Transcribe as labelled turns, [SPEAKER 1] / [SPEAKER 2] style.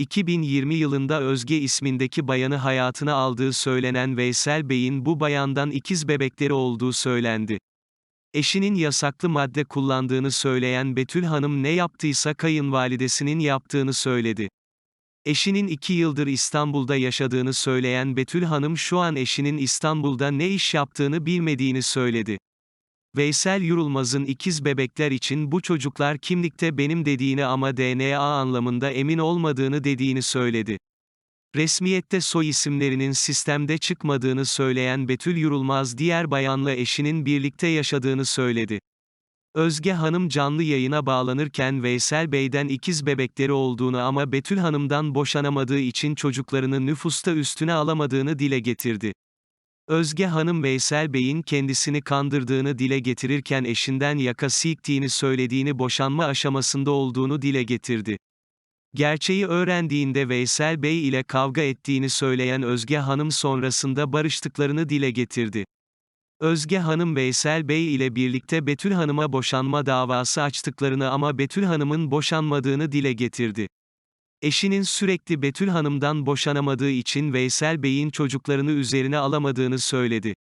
[SPEAKER 1] 2020 yılında Özge ismindeki bayanı hayatına aldığı söylenen Veysel Bey'in bu bayandan ikiz bebekleri olduğu söylendi. Eşinin yasaklı madde kullandığını söyleyen Betül Hanım ne yaptıysa kayınvalidesinin yaptığını söyledi. Eşinin iki yıldır İstanbul'da yaşadığını söyleyen Betül Hanım şu an eşinin İstanbul'da ne iş yaptığını bilmediğini söyledi. Veysel Yurulmaz'ın ikiz bebekler için bu çocuklar kimlikte benim dediğini ama DNA anlamında emin olmadığını dediğini söyledi. Resmiyette soy isimlerinin sistemde çıkmadığını söyleyen Betül Yurulmaz diğer bayanla eşinin birlikte yaşadığını söyledi. Özge Hanım canlı yayına bağlanırken Veysel Bey'den ikiz bebekleri olduğunu ama Betül Hanım'dan boşanamadığı için çocuklarını nüfusta üstüne alamadığını dile getirdi. Özge Hanım Veysel Bey'in kendisini kandırdığını dile getirirken eşinden yaka siktiğini söylediğini boşanma aşamasında olduğunu dile getirdi. Gerçeği öğrendiğinde Veysel Bey ile kavga ettiğini söyleyen Özge Hanım sonrasında barıştıklarını dile getirdi. Özge Hanım Veysel Bey ile birlikte Betül Hanım'a boşanma davası açtıklarını ama Betül Hanım'ın boşanmadığını dile getirdi. Eşinin sürekli Betül Hanım'dan boşanamadığı için Veysel Bey'in çocuklarını üzerine alamadığını söyledi.